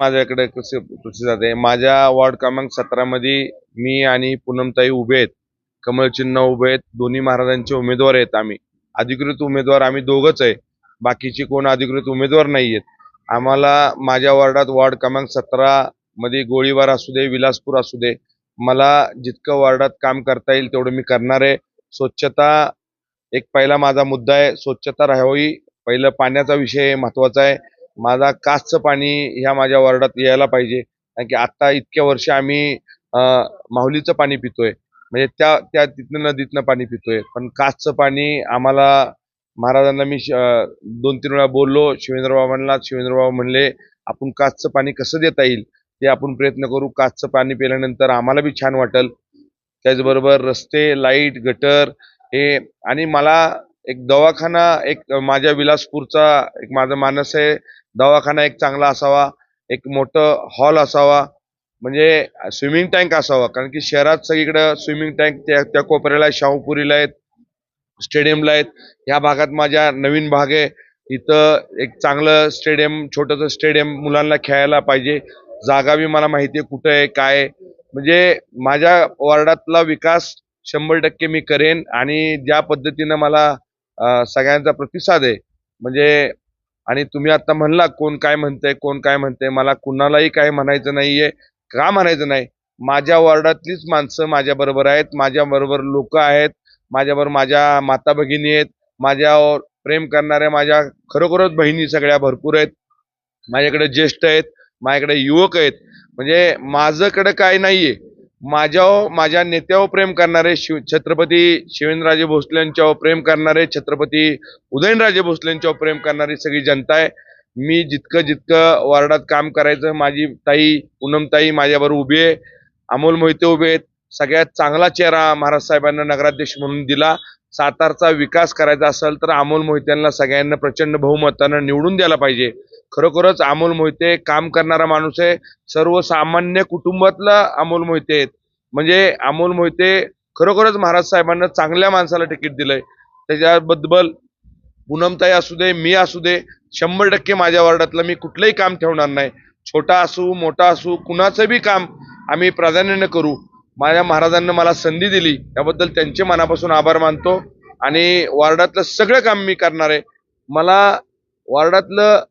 माझ्याकडे कसे कृषी जाते. माझ्या वॉर्ड क्रमांक सतरामध्ये मी आणि पूनमताई उभे आहेत. कमल चिन्ह उभे आहेत. दोन्ही महाराजांचे उमेदवार आहेत आम्ही. अधिकृत उमेदवार आम्ही दोघंच आहे. बाकीचे कोण अधिकृत उमेदवार नाही आहेत आम्हाला माझ्या वॉर्डात वॉर्ड क्रमांक सतरामध्ये गोळीबार असू दे विलासपूर असू दे मला जितकं वॉर्डात काम करता येईल तेवढं मी करणार आहे. स्वच्छता एक पहिला माझा मुद्दा आहे. स्वच्छता राहावी. पहिलं पाण्याचा विषय महत्त्वाचा आहे. माझा कासचं पाणी ह्या माझ्या वॉर्डात यायला पाहिजे. कारण की आत्ता इतक्या वर्ष आम्ही माहुलीचं पाणी पितोय. म्हणजे त्या त्या तिथनं नदीतनं पाणी पितोय. पण कासचं पाणी आम्हाला महाराजांना मी श- दोन तीन वेळा बोललो. शिवेंद्रबाबांना शिवेंद्रबाबा म्हणले आपण कासचं पाणी कसं देता येईल? ते आपण प्रयत्न करू. कासचं पाणी पिल्यानंतर आम्हाला बी छान वाटेल. त्याचबरोबर रस्ते लाइट गटर हे आणि मला एक दवाखाना एक माझ्या विलासपूरचा एक माझा मानस आहे. दवाखाना एक चांगला असावा एक मोठं हॉल असावा म्हणजे स्विमिंग टँक असावा. कारण की शहरात सगळीकडं स्विमिंग टँक त्या त्या कोपऱ्याला शाहूपुरीला आहेत स्टेडियमला आहेत. ह्या भागात माझ्या नवीन भाग आहे. इथं एक चांगलं स्टेडियम छोटंसं स्टेडियम मुलांना खेळायला पाहिजे. जागा बी मला माहिती आहे कुठं आहे काय आहे. म्हणजे माझ्या वॉर्डातला विकास शंभर टक्के मी करेन आणि ज्या पद्धतीनं मला सगळ्यांचा प्रतिसाद आहे. म्हणजे आणि तुम्ही आता म्हणला कोण काय म्हणतंय कोण काय म्हणतंय मला कुणालाही काय म्हणायचं नाहीये का म्हणायचं नाही. माझ्या वॉर्डातलीच माणसं माझ्याबरोबर आहेत माझ्याबरोबर लोक आहेत माझ्याबरोबर माझ्या माता भगिनी आहेत माझ्यावर प्रेम करणाऱ्या माझ्या खरोखरच बहिणी सगळ्या भरपूर आहेत माझ्याकडे ज्येष्ठ आहेत माझ्याकडे युवक आहेत. म्हणजे माझंकडं काय नाहीये. माझ्यावर माझ्या नेत्यावर प्रेम करणारे शिव छत्रपती शिवेंद्रराजे भोसलेंच्यावर प्रेम करणारे छत्रपती उदयनराजे भोसलेंच्यावर प्रेम करणारी सगळी जनता आहे. मी जितकं जितकं वार्डात काम करायचं माझी ताई पूनमताई माझ्याबरोबर उभी आहे. अमोल मोहिते उभे आहेत. सगळ्यात चांगला चेहरा महाराज साहेबांना नगराध्यक्ष म्हणून दिला. सातारचा विकास करायचा असेल तर अमोल मोहित्यांना सगळ्यांना प्रचंड बहुमतानं निवडून द्यायला पाहिजे. खरोखरच अमोल मोहिते काम करणारा माणूस आहे. सर्वसामान्य कुटुंबातला अमोल मोहिते आहेत. म्हणजे अमोल मोहिते खरोखरच महाराज साहेबांना चांगल्या माणसाला तिकीट दिलंय. त्याच्याबद्दल पूनमताई असू दे मी असू दे शंभर टक्के माझ्या वार्डातलं मी कुठलंही काम ठेवणार नाही. छोटा असू मोठा असू कुणाचं बी काम आम्ही प्राधान्याने करू. माझ्या महाराजांना मला संधी दिली त्याबद्दल त्यांचे मनापासून आभार मानतो. आणि वार्डातलं सगळं काम मी करणार आहे. मला वार्डातलं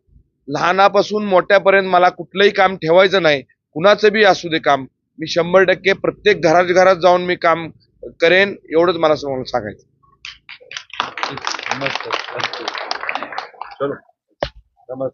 लहानापासून मोठ्यापर्यंत मला कुठलंही काम ठेवायचं नाही. कुणाचं बी असू दे काम. मी शंभर टक्के प्रत्येक घरात घरात जाऊन मी काम करेन एवढंच मला समोर सांगायचं. नमस्कार. चलो. नमस्कार.